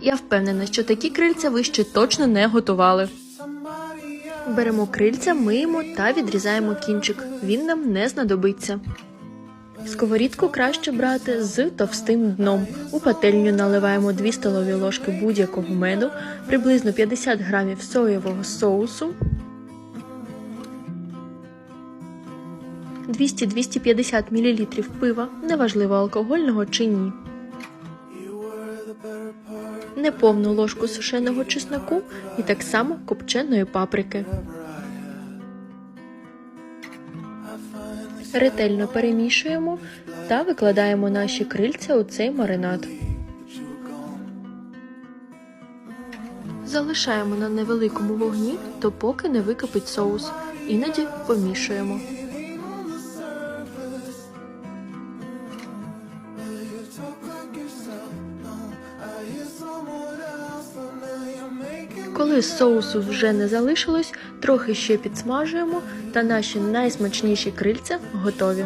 Я впевнена, що такі крильця ви ще точно не готували. Беремо крильця, миємо та відрізаємо кінчик. Він нам не знадобиться. Сковорідку краще брати з товстим дном. У пательню наливаємо 2 столові ложки будь-якого меду, приблизно 50 грамів соєвого соусу, 200-250 мл пива, неважливо алкогольного чи ні. Неповну ложку сушеного чесноку і так само копченої паприки. Ретельно перемішуємо та викладаємо наші крильця у цей маринад. Залишаємо на невеликому вогні, допоки не википить соус. Іноді помішуємо. Коли соусу вже не залишилось, трохи ще підсмажуємо, та наші найсмачніші крильця готові.